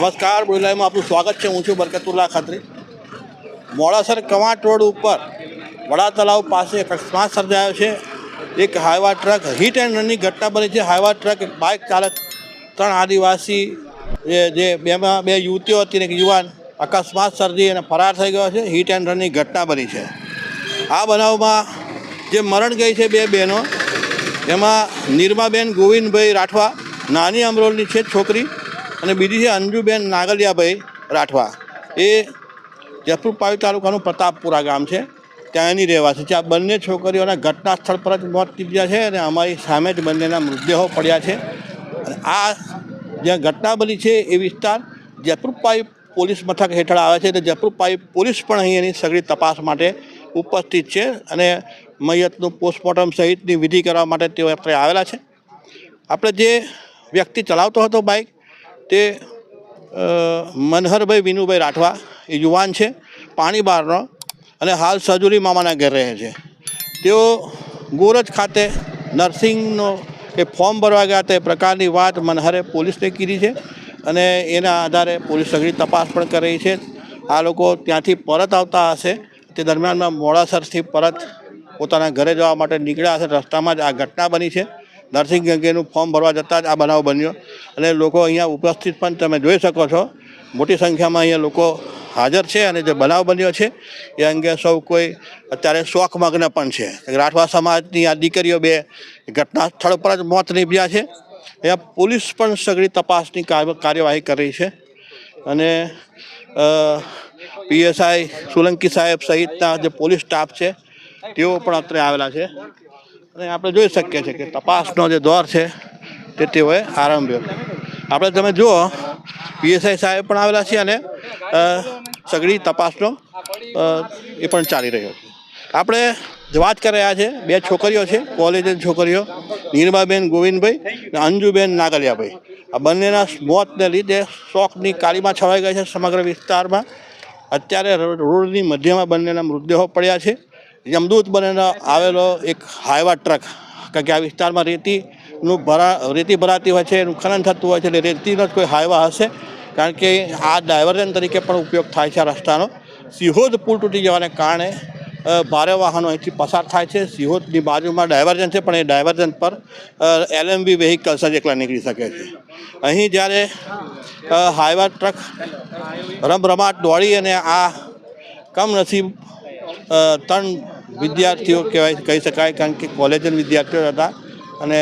નમસ્કાર બોલાઈમાં આપનું સ્વાગત છે. હું છું બરકતુલ્લા ખાતરી. મોડાસર કવાંટ રોડ ઉપર વડા તલાવ પાસે અકસ્માત સર્જાયો છે. એક હાઈવા ટ્રક હિટ એન્ડ રનની ઘટના બની છે. હાઈવા ટ્રક બાઇક ચાલક, ત્રણ આદિવાસી, જે બેમાં બે યુવતીઓ હતી અને એક યુવાન અકસ્માત સર્જી અને ફરાર થઈ ગયો છે. હિટ એન્ડ રનની ઘટના બની છે. આ બનાવમાં જે મરણ ગઈ છે બે બહેનો, એમાં નિરમાબેન ગોવિંદભાઈ રાઠવા, નાની અમરોલની છે છોકરી અને બીજી છે અંજુબેન નાગલિયાભાઈ રાઠવા. એ જયપુર પાવી તાલુકાનું પ્રતાપપુરા ગામ છે. ત્યાં એની રહેવાસી છે. આ બંને છોકરીઓના ઘટના સ્થળ પર જ મોત નીપજ્યા છે અને અમારી સામે જ બંનેના મૃતદેહો પડ્યા છે. અને આ જ્યાં ઘટના બની છે એ વિસ્તાર જયપુર પાવી પોલીસ મથક હેઠળ આવે છે. એટલે જયપુર પાવી પોલીસ પણ અહીં એની સઘળી તપાસ માટે ઉપસ્થિત છે અને મૈયતનું પોસ્ટમોર્ટમ સહિતની વિધિ કરવા માટે તેઓ અત્યારે આવેલા છે. આપણે જે વ્યક્તિ ચલાવતો હતો બાઇક તે મનહરભાઈ વિનુભાઈ રાઠવા એ યુવાન છે, પાણી બહારનો અને હાલ સજુરી મામાના ઘરે રહે છે. તેઓ ગોરજ ખાતે નર્સિંગનો એ ફોર્મ ભરવા ગયા તે પ્રકારની વાત મનહરે પોલીસને કીધી છે અને એના આધારે પોલીસ સઘળી તપાસ પણ કરી છે. આ લોકો ત્યાંથી પરત આવતા હશે, તે દરમિયાનમાં મોડાસરથી પરત પોતાના ઘરે જવા માટે નીકળ્યા હશે. રસ્તામાં જ આ ઘટના બની છે. નર્સિંગ અંગેનું ફોર્મ ભરવા જતાં જ આ બનાવ બન્યો. અને લોકો અહીંયા ઉપસ્થિત પણ તમે જોઈ શકો છો, મોટી સંખ્યામાં અહીંયા લોકો હાજર છે અને જે બનાવ બન્યો છે, એ અંગે સૌ કોઈ અત્યારે શોકમગ્ન પણ છે. રાઠવા સમાજની આ દીકરીઓ બે ઘટના સ્થળ પર જ મોત નીપજ્યા છે. અહીંયા પોલીસ પણ સઘળી તપાસની કાર્ય- કાર્યવાહી કરી છે. અને પીએસઆઈ સોલંકી સાહેબ સહિતના જે પોલીસ સ્ટાફ છે, તેઓ પણ અત્રે આવેલા છે. અને આપણે જોઈ શકીએ છીએ કે તપાસનો જે દોર છે તે તેઓએ આરંભ્યો. આપણે તમે જુઓ, પીએસઆઈ સાહેબ પણ આવેલા છે અને સઘળી તપાસનો એ પણ ચાલી રહ્યો છે. આપણે વાત કરી રહ્યા છે, બે છોકરીઓ છે, કોલેજની છોકરીઓ નીરબાબેન ગોવિંદભાઈ અને અંજુબેન નાગલિયાભાઈ. આ બંનેના મોતને લીધે શોકની કાળીમાં છવાઈ ગઈ છે સમગ્ર વિસ્તારમાં. અત્યારે રોડની મધ્યમાં બંનેના મૃતદેહો પડ્યા છે. યમદૂત બનીને આવેલો એક હાઈવા ટ્રક. કારણ કે આ વિસ્તારમાં રેતીનું ભરા, રેતી ભરાતી હોય છે, એનું ખનન થતું હોય છે, એટલે રેતીનો જ કોઈ હાઈવા હશે. કારણ કે આ ડાયવર્ઝન તરીકે પણ ઉપયોગ થાય છે આ રસ્તાનો. સિહોદ પુલ તૂટી જવાને કારણે ભારે વાહનો અહીંથી પસાર થાય છે. સિહોદની બાજુમાં ડાયવર્ઝન છે, પણ એ ડાયવર્ઝન પર એલએમવી વેહિકલ્સ જ એકલા નીકળી શકે છે. અહીં જ્યારે હાઇવા ટ્રક રમરમાટ દોડી અને આ કમનસીબ ત્રણ વિદ્યાર્થીઓ કહેવાય, કહી શકાય, કારણ કે કોલેજના વિદ્યાર્થીઓ હતા અને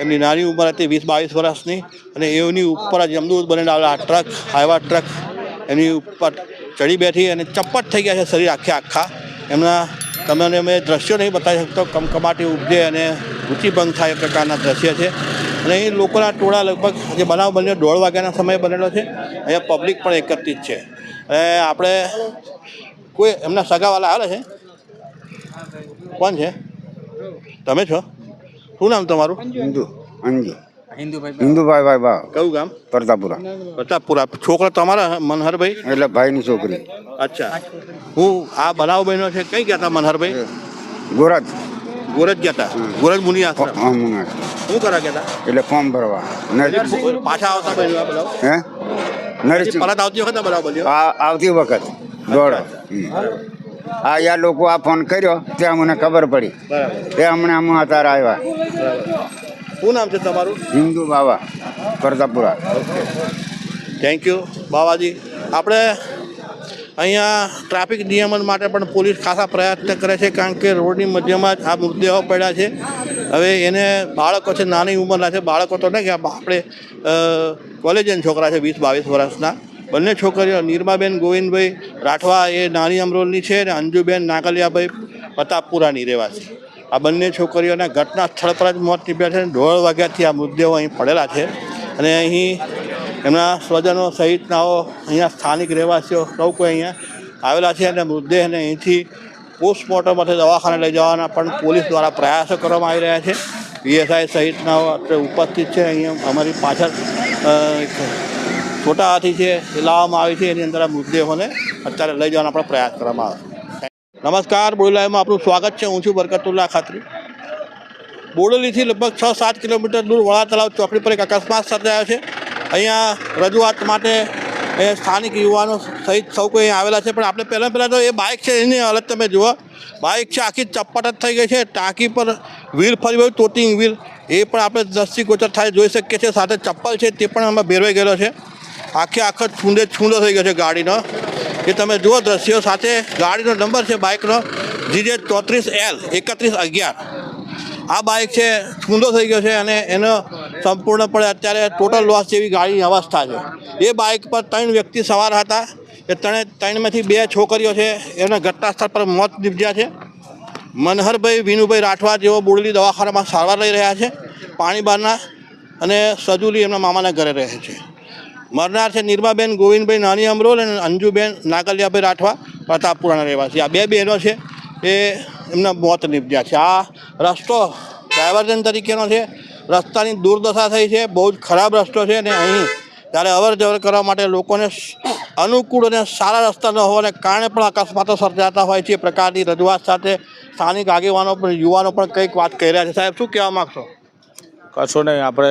એમની નાની ઉંમર હતી વીસ બાવીસ વર્ષની અને એની ઉપર જ અમદાવાદ બનેલા આવેલા ટ્રક, હાઈવા ટ્રક, એની ઉપર ચડી બેઠી અને ચપ્પટ થઈ ગયા છે શરીર આખે આખા. એમના તમને અમે દ્રશ્યો નહીં બતાવી શકતો, કમકમાટી ઉપજે અને રુચિભંગ થાય એ પ્રકારના દ્રશ્ય છે. અને અહીં લોકોના ટોળા લગભગ જે બનાવ બન્યો, દોઢ વાગ્યાના સમયે બનેલો છે. અહીંયા પબ્લિક પણ એકત્રિત છે. અને આપણે કોઈ એમના સગાવાલા આવે છે? કોણ છે? તમે છો? શું નામ તમારું? હિન્દુ અંજુ હિન્દુભાઈ હિન્દુભાઈ ભાઈ બા કયું ગામ? પ્રતાપુરા પ્રતાપપુરા છોકરા તમારા મનહરભાઈ? એટલે ભાઈની છોકરી. અચ્છા. હું આ બનાવ બન્યો છે કઈ ગયા હતા મનહરભાઈ? ગોરજ. ગોરજ ગયા હતા? ગોરજ મુનિ આશ્રમ. શું કરા ગયા એટલે ફોર્મ ભરવા. પાછા આવતા બન્યો બનાવ? હે? નરેશ પરત આવતી વખત આ બનાવ બન્યો? આવતી વખત. દોડ. આ યા લોકો આ ફોન કર્યો ત્યાં મને ખબર પડી. તે અમને અમે અત્યારે આવ્યા. શું નામ છે તમારું? હિન્દુ બાવા કરતાપુરા. Thank you Bawaji. આપણે અહીંયા ટ્રાફિક નિયમન માટે પણ પોલીસ ખાસા પ્રયત્ન કરે છે કારણ કે રોડની મધ્યમાં જ આ મૃતદેહો પડ્યા છે. હવે એને બાળકો છે નાની ઉંમરના છે. બાળકો તો નહીં કે આપણે કોલેજના છોકરા છે વીસ બાવીસ વર્ષના. બંને છોકરીઓ નિરમાબેન ગોવિંદભાઈ રાઠવા એ નાની અમરોલની છે અને અંજુબેન નાગલિયાભાઈ પ્રતાપપુરાની રહેવાસી. આ બંને છોકરીઓના ઘટના સ્થળ પર જ મોત નીપજ્યા છે દોઢ વાગ્યાથી આ મૃતદેહો અહીં પડેલા છે. અને અહીં એમના સ્વજનો સહિતનાઓ અહીંયા સ્થાનિક રહેવાસીઓ સૌ કોઈ અહીંયા આવેલા છે અને મૃતદેહને અહીંથી પોસ્ટમોર્ટમ માટે દવાખાને લઈ જવાના પણ પોલીસ દ્વારા પ્રયાસો કરવામાં આવી રહ્યા છે. પીએસઆઈ અત્યારે ઉપસ્થિત છે. અહીંયા અમારી પાછળ છોટા હાથી છે, એ લાવવામાં આવી છે, એની અંદર આ મૃતદેહોને અત્યારે લઈ જવાનો આપણે પ્રયાસ કરવામાં આવે નમસ્કાર બોલાઈમાં આપણું સ્વાગત છે. હું છું બરકતુલ્લા ખાતરી. બોડેલીથી લગભગ છ સાત કિલોમીટર દૂર વડા તળાવ ચોકડી પર એક અકસ્માત સર્જાયો છે. અહીંયા રજૂઆત માટે એ સ્થાનિક યુવાનો સહિત સૌ કોઈ આવેલા છે. પણ આપણે પહેલાં પહેલાં તો એ બાઇક છે, એની હાલત તમે જુઓ. બાઇક છે, આખી ચપ્પટ જ થઈ ગઈ છે. ટાંકી પર વ્હીલ ફરી ગયું તોટિંગ વ્હીલ. એ પણ આપણે દસથી ગોચર થાય, જોઈ શકીએ છીએ. સાથે ચપ્પલ છે, તે પણ આમાં ભેરવાઈ ગયેલો છે. આખે આખો છૂંદે છૂંદો થઈ ગયો છે ગાડીનો. એ તમે જુઓ દ્રશ્યો સાથે. ગાડીનો નંબર છે બાઇકનો. જીજે ચોત્રીસ એલ, એકત્રીસ અગિયાર. આ બાઇક છે છૂંદો થઈ ગયો છે અને એનો સંપૂર્ણપણે અત્યારે ટોટલ લોસ જેવી ગાડીની અવસ્થા છે. એ બાઇક પર ત્રણ વ્યક્તિ સવાર હતા. એ ત્રણે, ત્રણમાંથી બે છોકરીઓ છે. એના ઘટના સ્થળ પર મોત નીપજ્યા છે. મનહરભાઈ, વિનુભાઈ રાઠવા જેઓ બોડલી દવાખાનામાં સારવાર લઈ રહ્યા છે. પાણી બહારના અને સજુલી એમના મામાના ઘરે રહે છે. મરનાર છે નિર્માબેન, ગોવિંદભાઈ નાની અમરોલ અને અંજુબેન નાગલિયાભાઈ રાઠવા, પ્રતાપપુરાના રહેવાસી. આ બે બહેનો છે, એ એમના મોત નીપજ્યા છે. આ રસ્તો ડાયવર્ઝન તરીકેનો છે, રસ્તાની દુર્દશા થઈ છે, બહુ જ ખરાબ રસ્તો છે અને અહીં ત્યારે અવર જવર કરવા માટે લોકોને અનુકૂળ અને સારા રસ્તા ન હોવાને કારણે પણ અકસ્માતો સર્જાતા હોય છે. એ પ્રકારની રજૂઆત સાથે સ્થાનિક આગેવાનો પણ, યુવાનો પણ કંઈક વાત કહી રહ્યા છે. સાહેબ, શું કહેવા માગશો? કશો નહીં. આપણે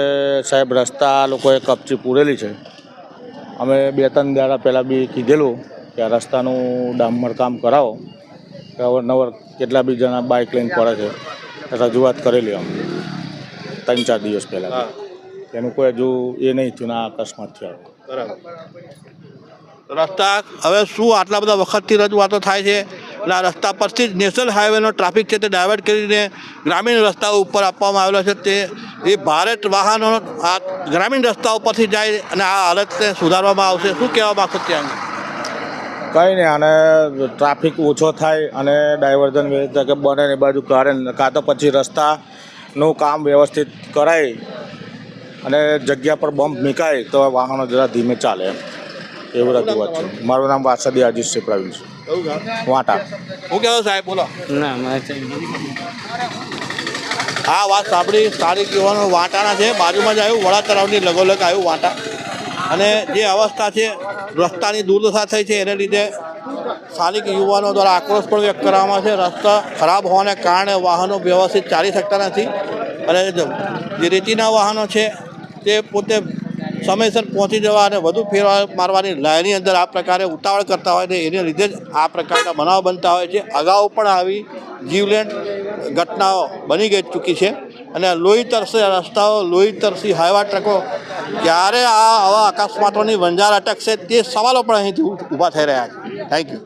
સાહેબ, રસ્તા લોકોએ કપચી પૂરેલી છે. અમે બે ત્રણ દાડા પહેલાં બી કીધેલું કે આ રસ્તાનું ડામર કામ કરાવો. કે અવારનવાર કેટલા બી જણા બાઇક લઈને પડે છે. રજૂઆત કરેલી અમે. ત્રણ ચાર દિવસ પહેલાં એનું કોઈ હજુ એ નહીં થયું ને આ અકસ્માત થયો. રસ્તા હવે શું આટલા બધા વખતથી રજૂઆતો થાય છે? આ રસ્તા પરથી જ નેશનલ હાઈવેનો ટ્રાફિક છે તે ડાયવર્ટ કરીને ગ્રામીણ રસ્તાઓ ઉપર આપવામાં આવેલો છે. તે, એ ભારત વાહનો આ ગ્રામીણ રસ્તાઓ પરથી જાય અને આ હાલતને સુધારવામાં આવશે. શું કહેવા માગશો ત્યાં કંઈ નહીં, આને ટ્રાફિક ઓછો થાય અને ડાયવર્ઝન વ્યવસ્થા કે બને એ બાજુ કરે ને, કાં તો પછી રસ્તાનું કામ વ્યવસ્થિત કરાય અને જગ્યા પર બમ્પ મૂકાય તો વાહનો જરા ધીમે ચાલે એમ. એવું રજૂઆત છે મારું નામ વાસદી છે પ્રવીણ છે. વાટા. હું કહેવાય સાહેબ બોલો. ના મારે વાત સાંભળી સારી યુવાનો વાંટાના છે. બાજુમાં જ આવ્યું વડા તળાવની લગોલગ આવ્યું વાંટા. અને જે અવસ્થા છે રસ્તાની દુર્દશા થઈ છે એને લીધે સ્થાનિક યુવાનો દ્વારા આક્રોશ પણ વ્યક્ત કરવામાં છે. રસ્તા ખરાબ હોવાને કારણે વાહનો વ્યવસ્થિત ચાલી શકતા નથી. અને જે રેતીના વાહનો છે તે પોતે સમયસર પહોંચી જવા અને વધુ ફેરવા મારવાની લાઈનની અંદર આ પ્રકારે ઉતાવળ કરતા હોય ને એને લીધે જ આ પ્રકારના બનાવ બનતા હોય છે. અગાઉ પણ આવી જીવલેણ ઘટનાઓ બની ગઈ ચૂકી છે અને લોહી તરસી રસ્તાઓ, લોહી તરસી હાઈવા ટ્રકો, ક્યારે આ આવા અકસ્માતોની વંજાર અટકશે તે સવાલો પણ અહીંથી ઊભા થઈ રહ્યા છે. Thank you